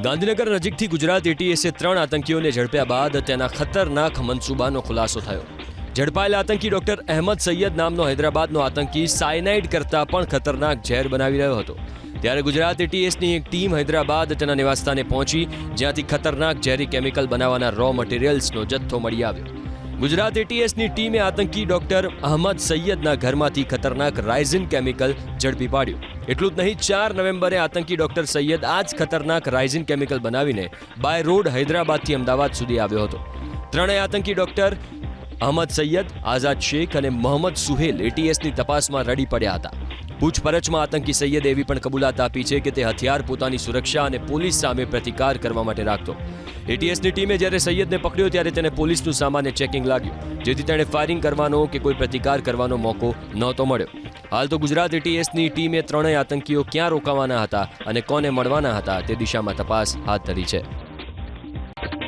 ગાંધીનગર નજીકથી ગુજરાત એટીએસે ત્રણ આતંકીઓને ઝડપ્યા બાદ તેના ખતરનાક મનસૂબાનો ખુલાસો થયો. ઝડપાયેલા આતંકી ડોક્ટર અહેમદ સૈયદ નામનો હૈદરાબાદનો આતંકી સાયનાઇડ કરતાં પણ ખતરનાક ઝેર બનાવી રહ્યો હતો. ત્યારે ગુજરાત એટીએસની એક ટીમ હૈદરાબાદ તેના નિવાસસ્થાને પહોંચી, જ્યાંથી ખતરનાક ઝેરી કેમિકલ બનાવવાના રો મટીરિયલ્સનો જથ્થો મળી આવ્યો. ગુજરાત એટીએસની ટીમે આતંકી ડોક્ટર અહમદ સૈયદના ઘરમાંથી ખતરનાક રાઇઝિન કેમિકલ ઝડપી પાડ્યું. એટલું જ નહીં, ચાર નવેમ્બરે આતંકી ડોક્ટર સૈયદ આ જ ખતરનાક રાઇઝિન કેમિકલ બનાવીને બાય રોડ હૈદરાબાદથી અમદાવાદ સુધી આવ્યો હતો. ત્રણેય આતંકી ડોક્ટર અહમદ સૈયદ, આઝાદ શેખ અને મોહમ્મદ સુહેલ એટીએસની તપાસમાં રડી પડ્યા હતા. પૂછપરછમાં આતંકી સૈયદે એવી પણ કબૂલાત આપી છે કે તે હથિયાર પોતાની સુરક્ષા અને પોલીસ સામે પ્રતિકાર કરવા માટે રાખતો. એટીએસની ટીમે જ્યારે સૈયદને પકડ્યો ત્યારે તેને પોલીસનું સામાન્ય ચેકિંગ લાગ્યું, જેથી તેણે ફાયરિંગ કરવાનો કે કોઈ પ્રતિકાર કરવાનો મોકો નહોતો મળ્યો. હાલ તો ગુજરાત એટીએસની ટીમે ત્રણેય આતંકીઓ ક્યાં રોકાવાના હતા અને કોને મળવાના હતા તે દિશામાં તપાસ હાથ ધરી છે.